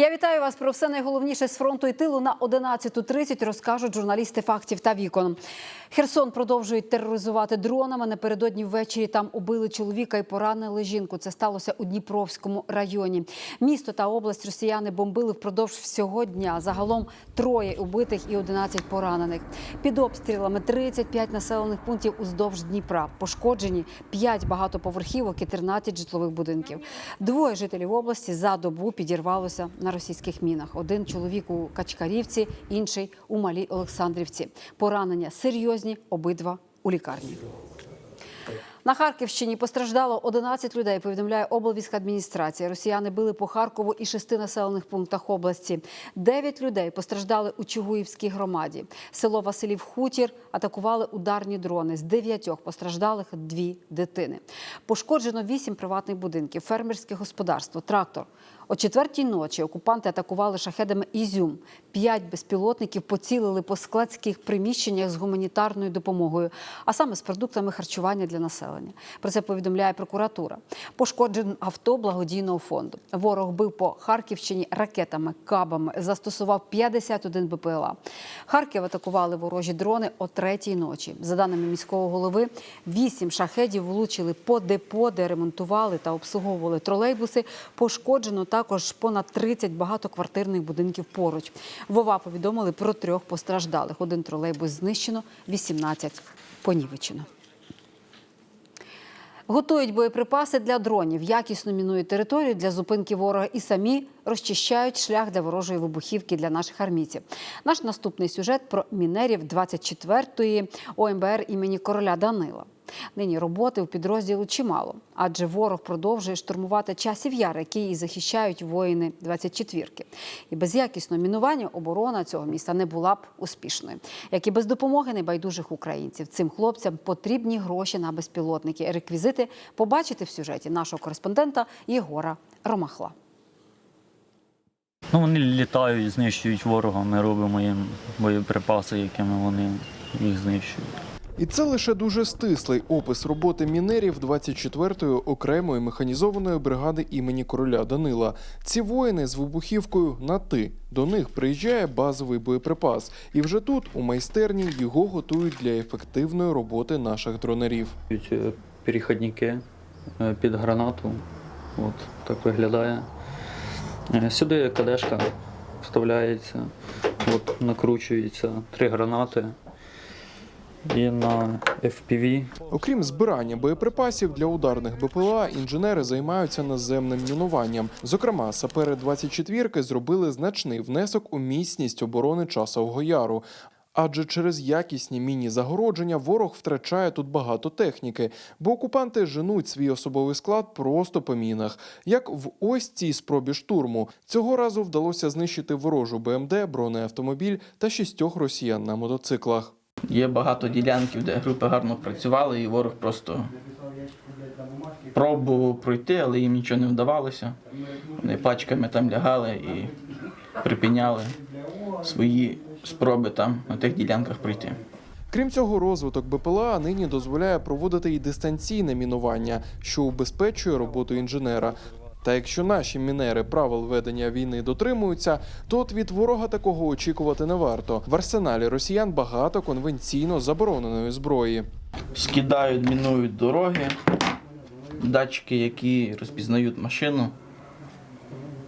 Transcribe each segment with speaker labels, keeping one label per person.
Speaker 1: Я вітаю вас про все найголовніше з фронту і тилу на 11.30 розкажуть журналісти фактів та вікон. Херсон продовжують тероризувати дронами. Напередодні ввечері там убили чоловіка і поранили жінку. Це сталося у Дніпровському районі. Місто та область росіяни бомбили впродовж всього дня. Загалом троє убитих і 11 поранених. Під обстрілами 35 населених пунктів уздовж Дніпра. Пошкоджені 5 багатоповерхівок і 13 житлових будинків. Двоє жителів області за добу підірвалося на російських мінах. Один чоловік у Качкарівці, інший у Малій Олександрівці. Поранення серйозні, обидва у лікарні. На Харківщині постраждало 11 людей. Повідомляє облвійськадміністрація. Росіяни били по Харкову і шести населених пунктах області. Дев'ять людей постраждали у Чугуївській громаді. Село Василів Хутір атакували ударні дрони. З дев'ятьох постраждалих дві дитини. Пошкоджено вісім приватних будинків, фермерське господарство, трактор. О четвертій ночі окупанти атакували шахедами Ізюм. П'ять безпілотників поцілили по складських приміщеннях з гуманітарною допомогою, а саме з продуктами харчування для населення. Про це повідомляє прокуратура. Пошкоджен авто благодійного фонду. Ворог бив по Харківщині ракетами, кабами, застосував 51 БПЛА. Харків атакували ворожі дрони о третій ночі. За даними міського голови, вісім шахедів влучили по депо, де ремонтували та обслуговували тролейбуси. Пошкоджено також понад 30 багатоквартирних будинків поруч. Вова повідомили про трьох постраждалих. Один тролейбус знищено, 18 понівечено. Готують боєприпаси для дронів, якісно мінують територію для зупинки ворога і самі розчищають шлях для ворожої вибухівки для наших армійців. Наш наступний сюжет про мінерів 24-ї ОМБР імені короля Данила. Нині роботи у підрозділу чимало, адже ворог продовжує штурмувати часів яр, які і захищають воїни 24-ки. І без якісного мінування оборона цього міста не була б успішною. Як і без допомоги небайдужих українців. Цим хлопцям потрібні гроші на безпілотники. Реквізити побачите в сюжеті нашого кореспондента Єгора Ромахла.
Speaker 2: Ну, вони літають, знищують ворога, ми робимо їм боєприпаси, якими вони їх знищують.
Speaker 3: І це лише дуже стислий опис роботи мінерів 24-ї окремої механізованої бригади імені короля Данила. Ці воїни з вибухівкою на ти. До них приїжджає базовий боєприпас, і вже тут, у майстерні, його готують для ефективної роботи наших дронерів.
Speaker 2: Перехідники е, під гранату. От так виглядає. Е, Сюди кадешка вставляється, от, накручується три гранати. І на FPV
Speaker 3: Окрім збирання боєприпасів для ударних БПЛА, інженери займаються наземним мінуванням. Зокрема, сапери 24-ки зробили значний внесок у міцність оборони Часового Яру. Адже через якісні міні-загородження ворог втрачає тут багато техніки, бо окупанти женуть свій особовий склад просто по мінах. Як в ось цій спробі штурму. Цього разу вдалося знищити ворожу БМД, бронеавтомобіль та шістьох росіян на мотоциклах.
Speaker 4: Є багато ділянків, де групи гарно працювали, і ворог просто пробував пройти, але їм нічого не вдавалося. Вони пачками там лягали і припиняли свої спроби там на тих ділянках пройти.
Speaker 3: Крім цього, розвиток БПЛА нині дозволяє проводити і дистанційне мінування, що убезпечує роботу інженера. Та якщо наші мінери правил ведення війни дотримуються, то от від ворога такого очікувати не варто. В арсеналі росіян багато конвенційно забороненої зброї.
Speaker 4: Скидають, мінують дороги, датчики, які розпізнають машину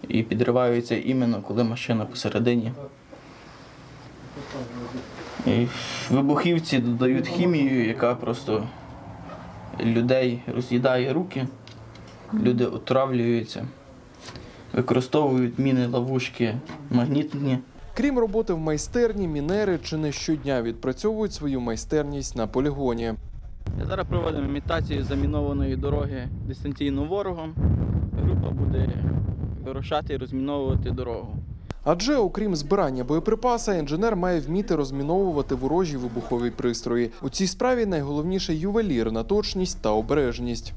Speaker 4: і підриваються іменно, коли машина посередині. І вибухівці додають хімію, яка просто людей роз'їдає руки, люди отравлюються, використовують міни, ловушки магнітні.
Speaker 3: Крім роботи в майстерні, мінери чи не щодня відпрацьовують свою майстерність на полігоні.
Speaker 4: Зараз проводимо імітацію замінованої дороги дистанційно ворогом. Група буде вирушати і розміновувати дорогу.
Speaker 3: Адже, окрім збирання боєприпаса, інженер має вміти розміновувати ворожі вибухові пристрої. У цій справі найголовніше ювелірна точність та обережність.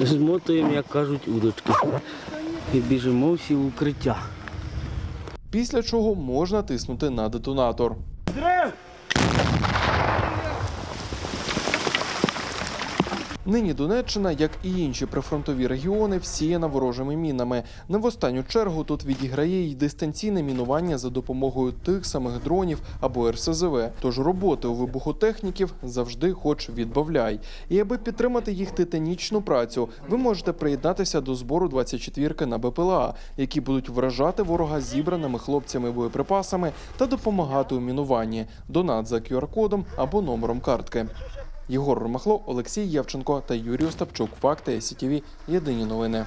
Speaker 5: І змотуємо, як кажуть, удочки. і біжимо всі в укриття.
Speaker 3: Після чого можна тиснути на детонатор. Нині Донеччина, як і інші прифронтові регіони, всіяна ворожими мінами. Не в останню чергу тут відіграє й дистанційне мінування за допомогою тих самих дронів або РСЗВ. Тож роботи у вибухотехніків завжди хоч відбавляй. І аби підтримати їх титанічну працю, ви можете приєднатися до збору 24-ки на БПЛА, які будуть вражати ворога зібраними хлопцями боєприпасами та допомагати у мінуванні. Донат за QR-кодом або номером картки. Єгор Ромахло, Олексій Явченко та Юрій Остапчук. Факти СІТІВІ. Єдині новини.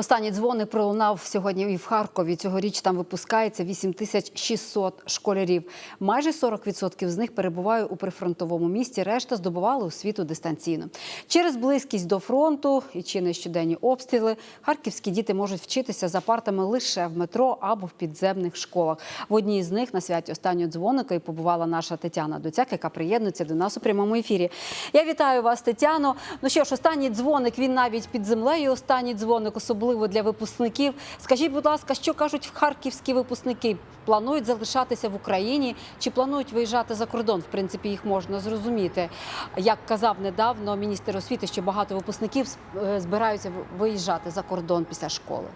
Speaker 1: Останній дзвоник пролунав сьогодні і в Харкові. Цьогоріч там випускається 8600 школярів. Майже 40% з них перебуває у прифронтовому місті. Решта здобували освіту дистанційно. Через близькість до фронту і чи не щоденні обстріли харківські діти можуть вчитися за партами лише в метро або в підземних школах. В одній з них на святі останнього дзвоника і побувала наша Тетяна Доцяк, яка приєднується до нас у прямому ефірі. Я вітаю вас, Тетяно. Ну що ж, останній дзвоник він навіть під землею. Останній дзвоник, особливо для випускників. Скажіть, будь ласка, що кажуть харківські випускники? Планують залишатися в Україні чи планують виїжджати за кордон? В принципі, їх можна зрозуміти. Як казав недавно міністр освіти, що багато випускників е, збираються виїжджати за кордон після школи.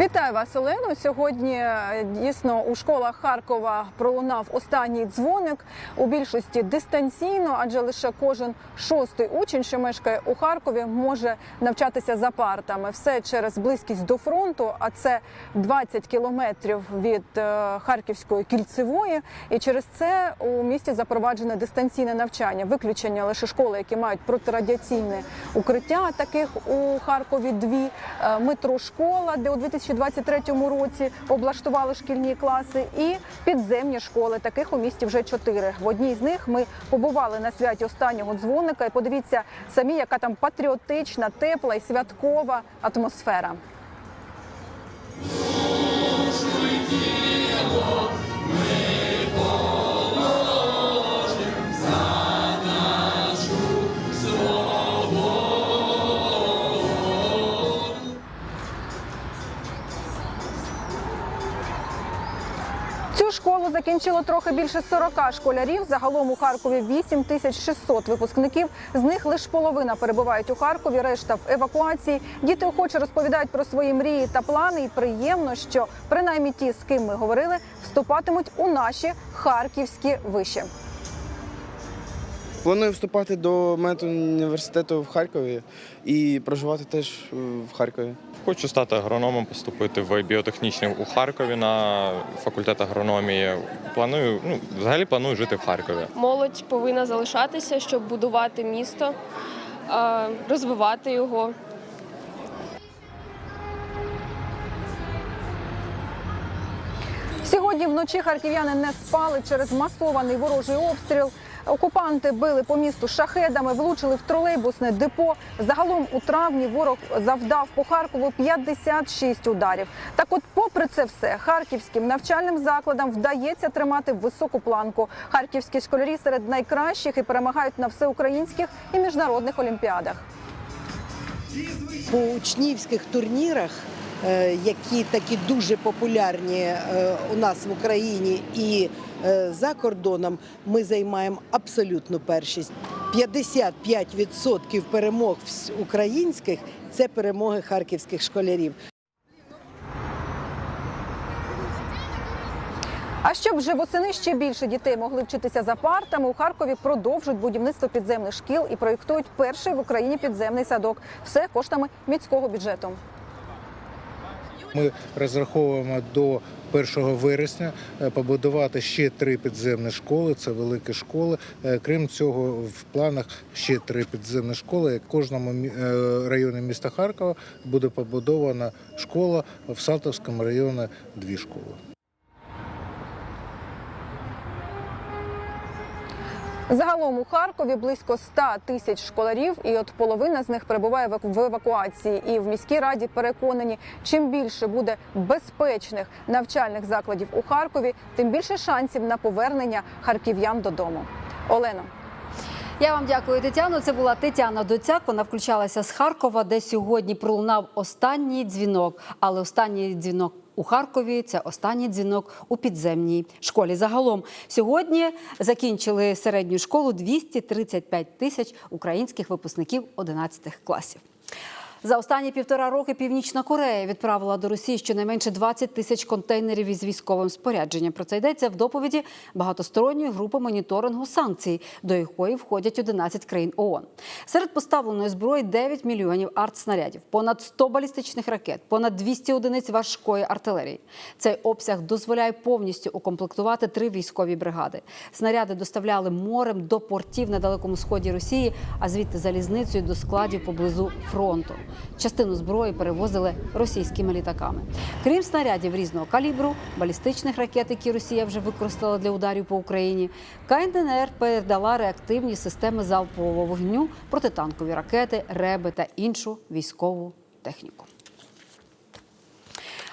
Speaker 6: Вітаю вас, Олено. Сьогодні е, дійсно у школах Харкова пролунав останній дзвоник у більшості дистанційно, адже лише кожен шостий учень, що мешкає у Харкові, може навчатися за партами. Все через близькість до фронту, а це 20 кілометрів від е, Харківської кільцевої. І через це у місті запроваджене дистанційне навчання. Виключення лише школи, які мають протирадіаційне укриття. Таких у Харкові дві Е, метрошкола, де у 2023 році облаштували шкільні класи, і підземні школи. Таких у місті вже чотири. В одній з них ми побували на святі останнього дзвоника. І подивіться самі, яка там патріотична, тепла і святкова атмосфера. Цю закінчило трохи більше 40 школярів. Загалом у Харкові 8600 випускників. З них лише половина перебувають у Харкові, решта в евакуації. Діти охоче розповідають про свої мрії та плани. І приємно, що принаймні ті, з ким ми говорили, вступатимуть у наші харківські виші.
Speaker 7: Планую вступати до медуніверситету в Харкові і проживати теж в Харкові.
Speaker 8: Хочу стати агрономом, поступити в біотехнічний у Харкові на факультет агрономії. Планую, ну взагалі планую жити в Харкові.
Speaker 9: Молодь повинна залишатися, щоб будувати місто, розвивати його.
Speaker 6: Сьогодні вночі харків'яни не спали через масований ворожий обстріл. Окупанти били по місту шахедами, влучили в тролейбусне депо. Загалом у травні ворог завдав по Харкову 56 ударів. Так, от, попри це все, харківським навчальним закладам вдається тримати високу планку. Харківські школярі серед найкращих і перемагають на всеукраїнських і міжнародних олімпіадах.
Speaker 10: по учнівських турнірах, е, які такі дуже популярні е, у нас в Україні і за кордоном, ми займаємо абсолютну першість. 55% перемог українських це перемоги харківських школярів.
Speaker 6: А щоб вже восени ще більше дітей могли вчитися за партами, у Харкові продовжують будівництво підземних шкіл і проєктують перший в Україні підземний садок. Все коштами міського бюджету.
Speaker 11: Ми розраховуємо до 1 вересня е, побудувати ще три підземні школи. Це великі школи. Е, Крім цього, в планах ще три підземні школи. В кожному е, районі міста Харкова буде побудована школа в Салтовському районі дві школи.
Speaker 6: Загалом у Харкові близько 100 тисяч школярів, і от половина з них перебуває в евакуації. І в міській раді переконані, чим більше буде безпечних навчальних закладів у Харкові, тим більше шансів на повернення харків'ян додому. Олено.
Speaker 1: Я вам дякую, Тетяно. Це була Тетяна Доцяк. Вона включалася з Харкова, де сьогодні пролунав останній дзвінок. Але останній дзвінок у Харкові це останній дзвінок у підземній школі. Загалом сьогодні закінчили середню школу 235 тисяч українських випускників 11 класів. За останні півтора роки Північна Корея відправила до Росії щонайменше 20 тисяч контейнерів із військовим спорядженням. Про це йдеться в доповіді багатосторонньої групи моніторингу санкцій, до якої входять 11 країн ООН. Серед поставленої зброї 9 мільйонів артснарядів, понад 100 балістичних ракет, понад 200 одиниць важкої артилерії. Цей обсяг дозволяє повністю укомплектувати три військові бригади. Снаряди доставляли морем до портів на далекому сході Росії, а звідти залізницею до складів поблизу фронту. Частину зброї перевозили російськими літаками. Крім снарядів різного калібру, балістичних ракет, які Росія вже використала для ударів по Україні, КНДНР передала реактивні системи залпового вогню, протитанкові ракети, реби та іншу військову техніку.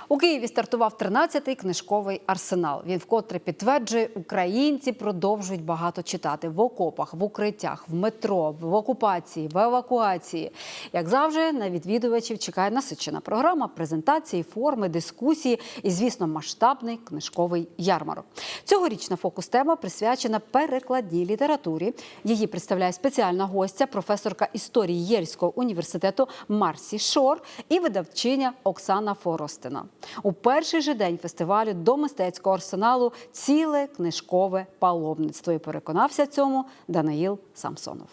Speaker 1: У Києві стартував 13-й книжковий арсенал. Він вкотре підтверджує, українці продовжують багато читати в окопах, в укриттях, в метро, в окупації, в евакуації. Як завжди, на відвідувачів чекає насичена програма, презентації, форми, дискусії і, звісно, масштабний книжковий ярмарок. Цьогорічна фокус-тема присвячена перекладній літературі. Її представляє спеціальна гостя, професорка історії Єльського університету Марсі Шор і видавчиня Оксана Форостина. У перший же день фестивалю до мистецького арсеналу ціле книжкове паломництво. І переконався цьому Даниїл Самсонов.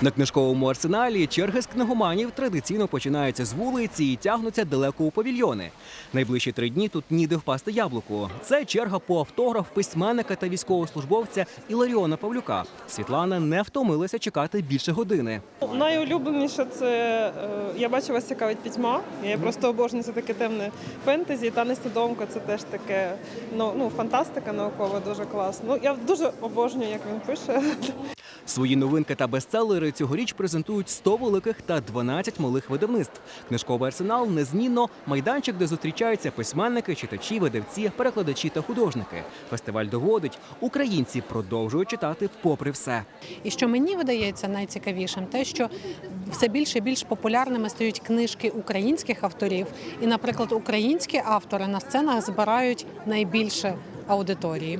Speaker 12: На книжковому арсеналі черги з книгоманів традиційно починаються з вулиці і тягнуться далеко у павільйони. Найближчі три дні тут ніде впасти яблуку. Це черга по автограф письменника та військовослужбовця Іларіона Павлюка. Світлана не втомилася чекати більше години.
Speaker 13: Найулюбленіше це е, я бачу вас цікавить пітьма. Я просто обожнюю це таке темне фентезі. Та Нестодомка це теж таке ну, ну фантастика наукова, дуже класно. Ну я дуже обожнюю, як він пише.
Speaker 12: Свої новинки та бестселери цьогоріч презентують 100 великих та 12 малих видавництв. Книжковий арсенал незмінно майданчик, де зустрічаються письменники, читачі, видавці, перекладачі та художники. Фестиваль доводить, українці продовжують читати попри все.
Speaker 14: І що мені видається найцікавішим, те, що все більше і більш популярними стають книжки українських авторів, і, наприклад, українські автори на сценах збирають найбільше аудиторії.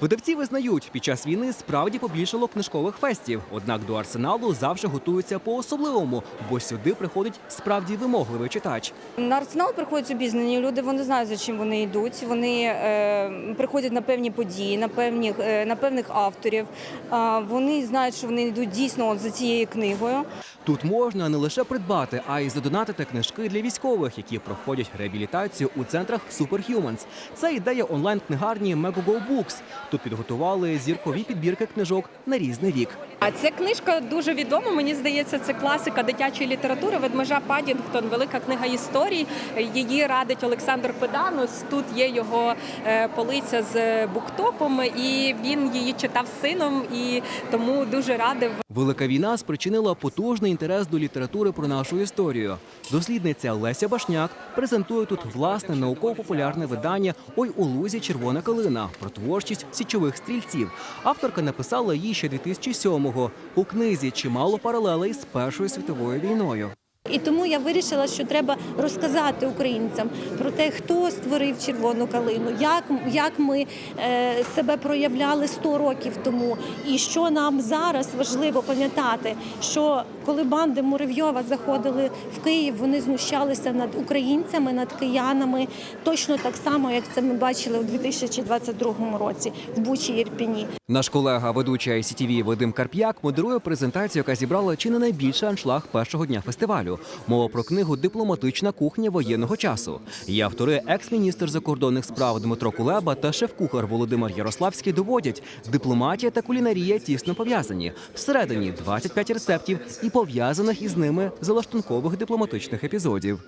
Speaker 12: Видавці визнають, під час війни справді побільшало книжкових фестів. Однак до арсеналу завжди готуються по-особливому, бо сюди приходить справді вимогливий читач.
Speaker 15: На арсенал приходять обізнані люди. Вони знають за чим вони йдуть. Вони е, приходять на певні події, на певні е, на певних авторів. Е, вони знають, що вони йдуть дійсно от за цією книгою.
Speaker 12: Тут можна не лише придбати, а й задонатити книжки для військових, які проходять реабілітацію у центрах Superhumans. Це ідея онлайн-книгарні Megogo Books. Тут підготували зіркові підбірки книжок на різний вік.
Speaker 16: А ця книжка дуже відома. Мені здається, це класика дитячої літератури. Ведмежа Падінгтон, велика книга історій. Її радить Олександр Педанус. Тут є його е, полиця з буктопом, і він її читав сином, і тому дуже радив.
Speaker 12: Велика війна спричинила потужний інтерес до літератури про нашу історію. Дослідниця Леся Башняк презентує тут власне науково-популярне видання Ой у лузі червона калина про творчість січових стрільців. Авторка написала її ще 2007-го. У книзі чимало паралелей з Першою світовою війною.
Speaker 17: І тому я вирішила, що треба розказати українцям про те, хто створив червону калину, як, як ми е, себе проявляли 100 років тому, і що нам зараз важливо пам'ятати, що коли банди Муравйова заходили в Київ, вони знущалися над українцями, над киянами, точно так само, як це ми бачили у 2022 році в Бучі і Ірпіні.
Speaker 12: Наш колега, ведучий ICTV Вадим Карп'як, модерує презентацію, яка зібрала чи не найбільший аншлаг першого дня фестивалю. Мова про книгу Дипломатична кухня воєнного часу. Її автори, екс-міністр закордонних справ Дмитро Кулеба та шеф-кухар Володимир Ярославський доводять, дипломатія та кулінарія тісно пов'язані. Всередині 25 рецептів і пов'язаних із ними залаштункових дипломатичних епізодів.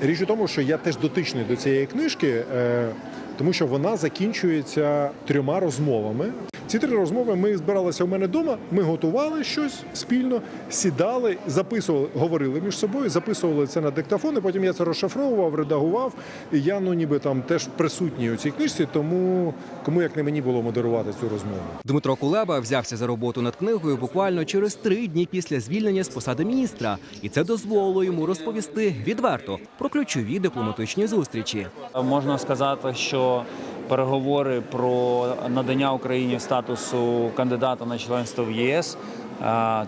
Speaker 18: Річ у тому, що я теж дотичний до цієї книжки, е, тому що вона закінчується трьома розмовами. Ці три розмови ми збиралися у мене вдома. Ми готували щось спільно, сідали, записували, говорили між собою, записували це на диктофон. і Потім я це розшифровував, редагував. І я ну ніби там теж присутній у цій книжці, тому кому як не мені було модерувати цю розмову.
Speaker 12: Дмитро Кулеба взявся за роботу над книгою буквально через три дні після звільнення з посади міністра, і це дозволило йому розповісти відверто про ключові дипломатичні зустрічі.
Speaker 2: Можна сказати, що переговори про надання Україні статусу кандидата на членство в ЄС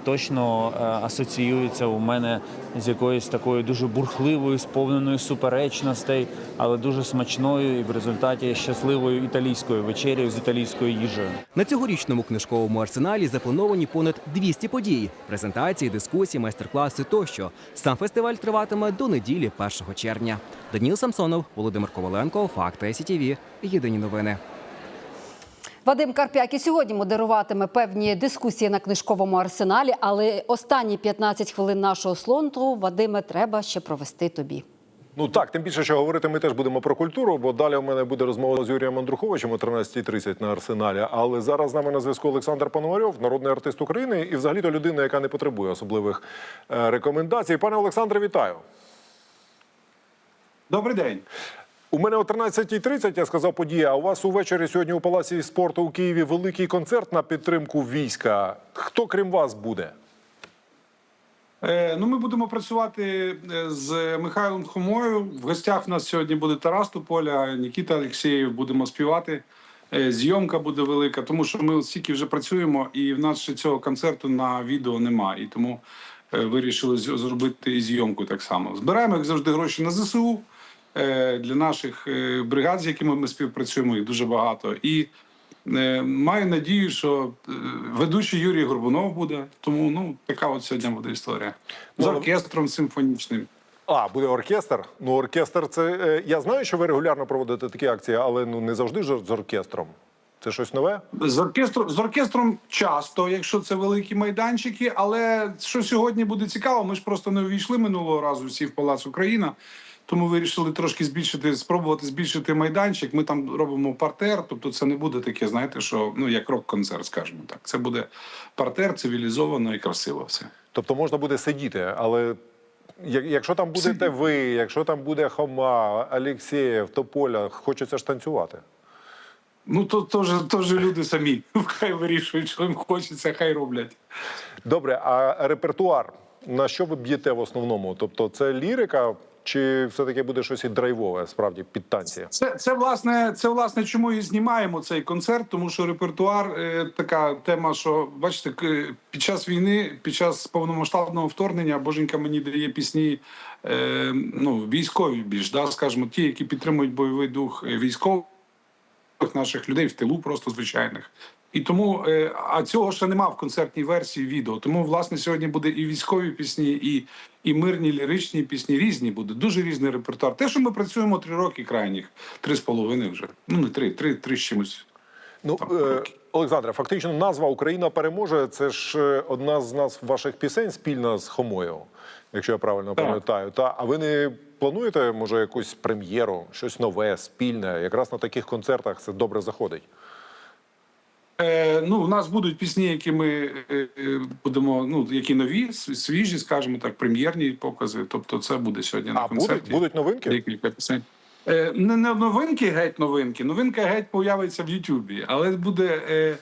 Speaker 2: точно е, асоціюються у мене з якоюсь такою дуже бурхливою, сповненою суперечностей, але дуже смачною і в результаті щасливою італійською вечерею з італійською їжею.
Speaker 12: На цьогорічному книжковому арсеналі заплановані понад 200 подій, презентації, дискусії, майстер-класи тощо. Сам фестиваль триватиме до неділі 1 червня. Даніл Самсонов, Володимир Коваленко, Факти СІТІВІ. Єдині новини.
Speaker 1: Вадим Карп'як і сьогодні модеруватиме певні дискусії на книжковому арсеналі, але останні 15 хвилин нашого слонту, Вадиме, треба ще провести тобі.
Speaker 18: Ну так, тим більше, що говорити ми теж будемо про культуру, бо далі у мене буде розмова з Юрієм Андруховичем о 13.30 на арсеналі. Але зараз з нами на зв'язку Олександр Пономарьов, народний артист України, і взагалі-то людина, яка не потребує особливих е, рекомендацій. Пане Олександре, вітаю.
Speaker 19: Добрий день.
Speaker 18: У мене о 13.30, я сказав подія. А у вас увечері сьогодні у Палаці спорту у Києві великий концерт на підтримку війська. Хто крім вас буде?
Speaker 19: Е, ну, ми будемо працювати е, з Михайлом Хомою. В гостях в нас сьогодні буде Тарас Тополя, Нікіта Олексєєв. Будемо співати. Е, Зйомка буде велика, тому що ми стільки вже працюємо, і в нас ще цього концерту на відео немає. І тому вирішили зробити зйомку так само. Збираємо, як завжди, гроші на ЗСУ для наших е, бригад, з якими ми співпрацюємо, їх дуже багато. І Е, Маю надію, що е, ведучий Юрій Горбунов буде. Тому ну така от сьогодні буде історія з
Speaker 18: Ну,
Speaker 19: оркестром симфонічним.
Speaker 18: А, буде оркестр. Ну, оркестр це. е, Я знаю, що ви регулярно проводите такі акції, але ну не завжди ж з оркестром. Це щось нове?
Speaker 19: З оркестром з оркестром часто, якщо це великі майданчики. Але що сьогодні буде цікаво, ми ж просто не увійшли минулого разу всі в Палац Україна. Тому вирішили трошки збільшити, спробувати збільшити майданчик. Ми там робимо партер, тобто це не буде таке, знаєте, що ну як рок-концерт, скажімо так. Це буде партер цивілізовано і красиво все.
Speaker 18: Тобто можна буде сидіти, але якщо там будете ви, якщо там буде Хома, Алєксєєв, Тополя, хочеться ж танцювати.
Speaker 19: Ну то, то, ж, то люди самі хай вирішують, що їм хочеться, хай роблять.
Speaker 18: Добре, а репертуар на що ви б'єте в основному? Тобто це лірика, чи все-таки буде щось і драйвове, справді під танці?
Speaker 19: Це, це власне, це власне чому і знімаємо цей концерт, тому що репертуар е, така тема, що бачите, під час війни, під час повномасштабного вторгнення, боженька мені дає пісні е, ну, військові більш, да, скажімо, ті, які підтримують бойовий дух е, військових наших людей в тилу, просто звичайних. І тому, е, а цього ще нема в концертній версії відео. Тому, власне, сьогодні буде і військові пісні, і, і мирні ліричні пісні. Різні буде, дуже різний репертуар. Те, що ми працюємо три роки крайніх, три з половиною вже. Ну не три, три, три з чимось.
Speaker 18: Ну, е, Олександре, фактично назва Україна переможе. Це ж е, одна з нас ваших пісень спільна з Хомою, якщо я правильно пам'ятаю. Та а ви не плануєте, може, якусь прем'єру, щось нове, спільне? Якраз на таких концертах це добре заходить.
Speaker 19: Е, ну, у нас будуть пісні, які ми е, е, будемо, ну які нові, свіжі, скажімо так, прем'єрні покази. Тобто, це буде сьогодні на концерті.
Speaker 18: будуть, будуть новинки?
Speaker 19: Декілька пісень. Е, не, не новинки, геть новинки. Новинка геть появиться в Ютубі, але буде, е,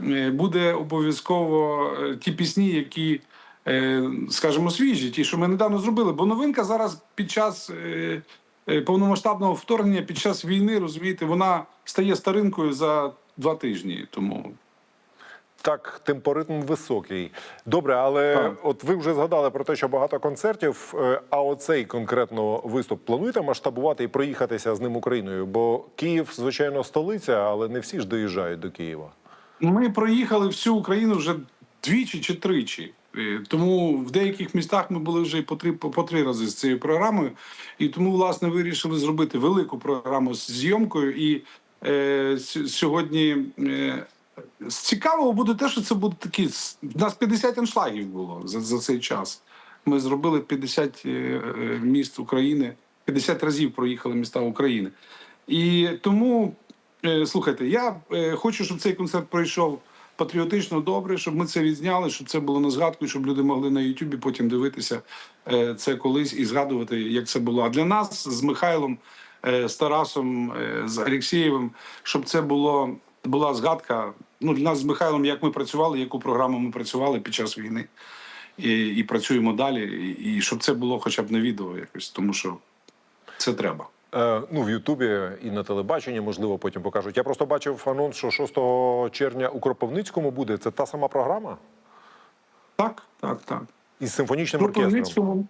Speaker 19: е, буде обов'язково е, ті пісні, які, е, скажімо, свіжі, ті, що ми недавно зробили. Бо новинка зараз під час е, повномасштабного вторгнення, під час війни, розумієте, вона стає старинкою за два тижні. Тому
Speaker 18: Так, темпоритм високий. Добре, але от ви вже згадали про те, що багато концертів. е, А оцей конкретно виступ плануєте масштабувати і проїхатися з ним Україною? Бо Київ, звичайно, столиця, але не всі ж доїжджають до Києва.
Speaker 19: Ми проїхали всю Україну вже двічі чи тричі. Е, Тому в деяких містах ми були вже по три, по три рази з цією програмою. І тому, власне, вирішили зробити велику програму з зйомкою. І е, сьогодні е, цікавого буде те, що це буде такі. У нас 50 аншлагів було за, за цей час. Ми зробили 50 е, е, міст України, 50 разів проїхали міста України. І тому Е, Слухайте, я хочу, щоб цей концерт пройшов патріотично добре, щоб ми це відзняли, щоб це було на згадку, щоб люди могли на Ютубі потім дивитися це колись і згадувати, як це було. А для нас з Михайлом, з Тарасом, е, з Алексієвим, щоб це було була згадка. Ну, для нас з Михайлом, як ми працювали, яку програму ми працювали під час війни, і, і працюємо далі. І, і щоб це було хоча б на відео якось, тому що це треба.
Speaker 18: Е, ну, в Ютубі і на телебаченні, можливо, потім покажуть. Я просто бачив анонс, що 6 червня у Кропивницькому буде. Це та сама програма?
Speaker 19: Так, так, так.
Speaker 18: Із симфонічним оркестром.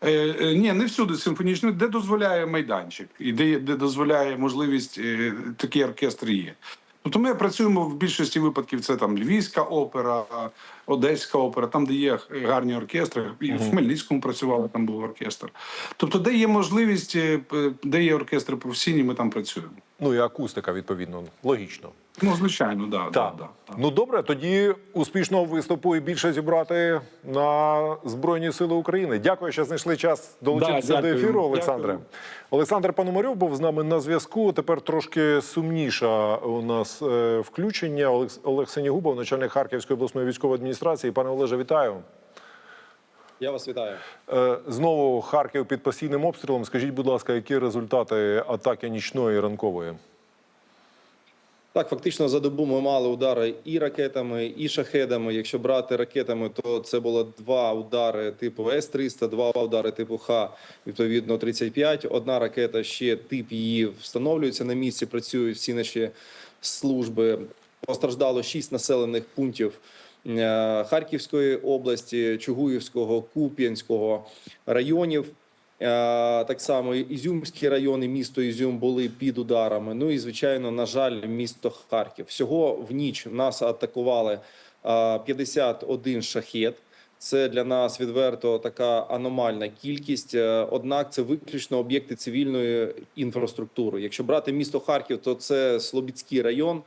Speaker 19: Е, е, ні, не всюди симфонічно, де дозволяє майданчик, і де, де дозволяє можливість, е, такий оркестр є. Тобто ми працюємо в більшості випадків. Це там Львівська опера, Одеська опера, там, де є гарні оркестри. І в Хмельницькому працювали, там був оркестр. Тобто, де є можливість, де є оркестри професійні, ми там працюємо.
Speaker 18: Ну і акустика, відповідно, логічно.
Speaker 19: Ну, звичайно, да, да,
Speaker 18: Так.
Speaker 19: да.
Speaker 18: Ну добре, тоді успішного виступу і більше зібрати на Збройні Сили України. Дякую, що знайшли час долучитися
Speaker 19: Да,
Speaker 18: до ефіру, Олександре.
Speaker 19: Дякую.
Speaker 18: Олександр Пономарьов був з нами на зв'язку. Тепер трошки сумніша у нас е, включення. Олег Сенігубов, начальник Харківської обласної військової адміністрації. Пане Олеже, вітаю.
Speaker 20: Я вас вітаю.
Speaker 18: Е, Знову Харків під постійним обстрілом. Скажіть, будь ласка, які результати атаки нічної і ранкової?
Speaker 20: Так, фактично за добу ми мали удари і ракетами, і шахедами. Якщо брати ракетами, то це було два удари типу С-300, два удари типу Х, відповідно 35. Одна ракета ще тип її встановлюється на місці. Працюють всі наші служби. Постраждало шість населених пунктів Харківської області, Чугуївського, Куп'янського районів. Е, Так само і Ізюмський район і місто Ізюм були під ударами. Ну і звичайно, на жаль, місто Харків. Всього в ніч нас атакували е, 51 шахет. Це для нас відверто така аномальна кількість. Е, Однак це виключно об'єкти цивільної інфраструктури. Якщо брати місто Харків, то це Слобідський район,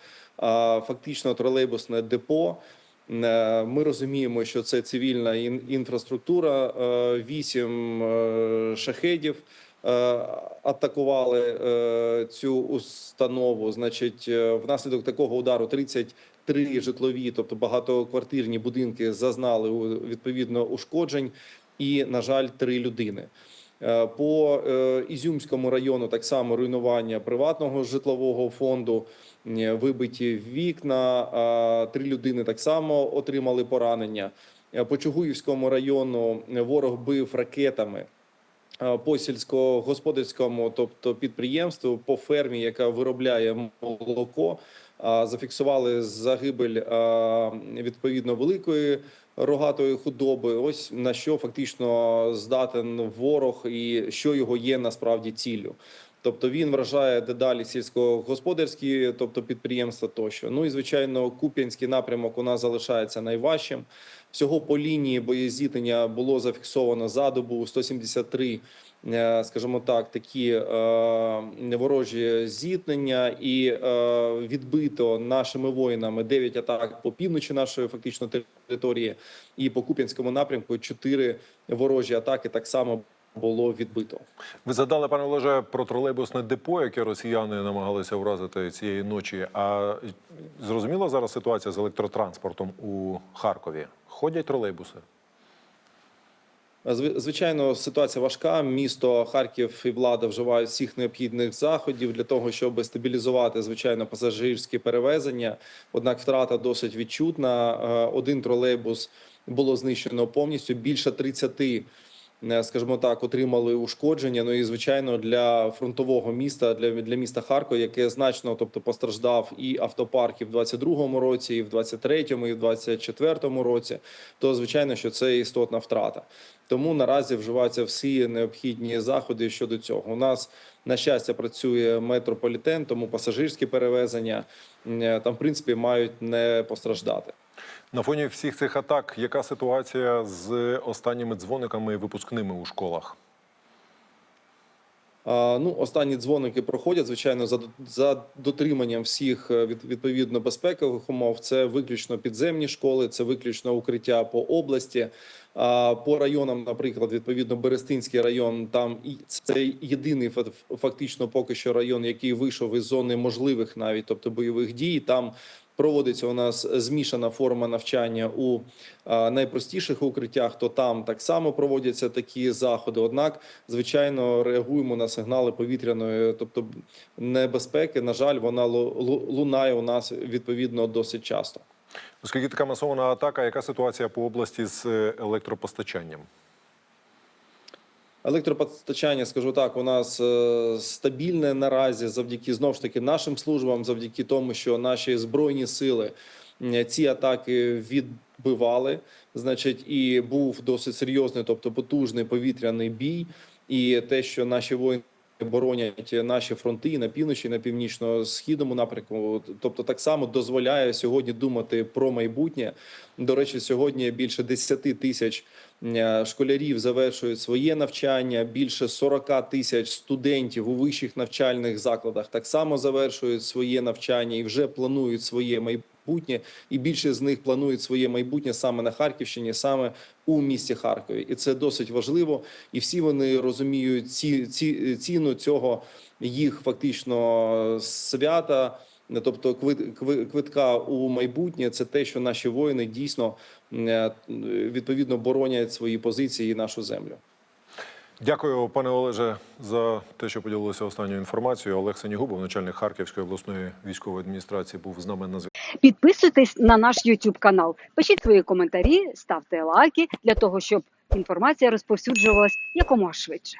Speaker 20: фактично тролейбусне депо. Е, Ми розуміємо, що це цивільна інфраструктура. Е, Вісім е, шахедів атакували цю установу. Значить, внаслідок такого удару 33 житлові, тобто багатоквартирні будинки, зазнали відповідно ушкоджень, і на жаль, три людини. По Ізюмському району так само руйнування приватного житлового фонду, вибиті вікна. Три людини так само отримали поранення. Е, По Чугуївському району ворог бив ракетами е, по сільськогосподарському, тобто підприємству, по фермі, яка виробляє молоко. Зафіксували загибель відповідно великої рогатої худоби. Ось на що фактично здатен ворог, і що його є насправді ціллю. Тобто він вражає дедалі сільськогосподарські, тобто підприємства тощо. Ну і звичайно, Куп'янський напрямок у нас залишається найважчим. Всього по лінії боєзіткнення було зафіксовано за добу 173, е, скажімо так, такі е, ворожі зіткнення, і е, відбито нашими воїнами 9 атак по півночі нашої фактично території, і по Куп'янському напрямку 4 ворожі атаки так само було відбито.
Speaker 18: Ви задали, пане Олеже, про тролейбусне депо, яке росіяни намагалися вразити цієї ночі. А зрозуміла зараз ситуація з електротранспортом у Харкові? Ходять тролейбуси?
Speaker 20: Звичайно, ситуація важка. Місто Харків і влада вживають всіх необхідних заходів для того, щоб стабілізувати звичайно пасажирські перевезення. Однак втрата досить відчутна. Е, Один тролейбус було знищено повністю. Більше 30 е, скажімо так, отримали ушкодження. Ну і звичайно для фронтового міста, для, для міста Харкова, яке значно, тобто постраждав і автопарк і в 22-му році, і в 23-му, і в 24-му році. То звичайно, що це істотна втрата. Тому наразі вживаються всі необхідні заходи щодо цього. У нас на щастя працює метрополітен, тому пасажирські перевезення е, там, в принципі, мають не постраждати.
Speaker 18: На фоні всіх цих атак, яка ситуація з останніми дзвониками випускними у школах?
Speaker 20: Ну, останні дзвоники проходять, звичайно, за, за дотриманням всіх е, від, відповідно безпекових умов. Це виключно підземні школи, це виключно укриття по області. По районам, наприклад, відповідно, Берестинський район, там це єдиний фа- фактично поки що район, який вийшов із зони можливих навіть, тобто бойових дій. Там проводиться у нас змішана форма навчання у найпростіших укриттях. То там так само проводяться такі заходи. Однак, звичайно, реагуємо на сигнали повітряної, тобто небезпеки. На жаль, вона лу- лу- лунає у нас відповідно досить часто.
Speaker 18: Оскільки така масована атака, яка ситуація по області з е, електропостачанням?
Speaker 20: Електропостачання, скажу так, у нас е, стабільне наразі завдяки знов ж таки нашим службам, завдяки тому, що наші збройні сили ці атаки відбивали. Значить, і був досить серйозний, тобто потужний повітряний бій, і те, що наші воїни. Боронять наші фронти на півночі, на північно-східному напрямку. Тобто, так само дозволяє сьогодні думати про майбутнє. До речі, сьогодні більше 10 тисяч е, школярів завершують своє навчання. Більше 40 тисяч студентів у вищих навчальних закладах так само завершують своє навчання і вже планують своє майбутнє. І більше з них планують своє майбутнє саме на Харківщині, саме у місті Харкові. І це досить важливо. І всі вони розуміють ці, ці ціну цього їх фактично свята. Тобто квит- квитка у майбутнє це те, що наші воїни дійсно відповідно боронять свої позиції і нашу землю.
Speaker 18: Дякую, пане Олеже, за те, що поділилися останньою інформацією. Олег Сенігубов, начальник Харківської обласної військової адміністрації, був з нами на зв'язку.
Speaker 21: Підписуйтесь на наш YouTube канал, пишіть свої коментарі, ставте лайки для того, щоб інформація розповсюджувалась якомога швидше.